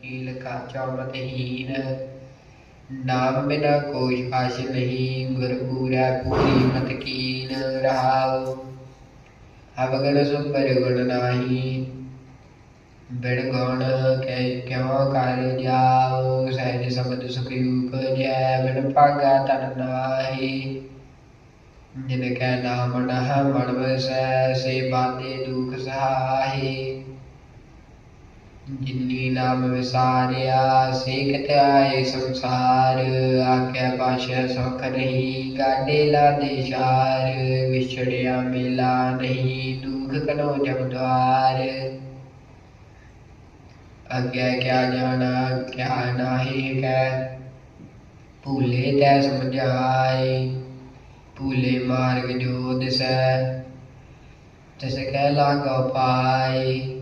جھیل کا چوڑک ہین نام بنا کوئی آش نہیں گر پورا پوری متکین رہا اب گر سم پر گڑ نہیں بڑ گوڑ کیوں کر جاؤ سہج سمد سکیوپ جائے بڑ پاگا تن نہی جن کے نام نہ مڑ بسے سے باندے دوک سہاہی نام بساریا سکھ تے سنسار آگے پاشا سکھ نہیں گاڈے لاتے چار بچھڑیا میلا نہیں دکھ کنو جمدوار آگے کیا جانا کیا نا ہی تمجھائے پھولی مارگ جو دس تس کہ پائے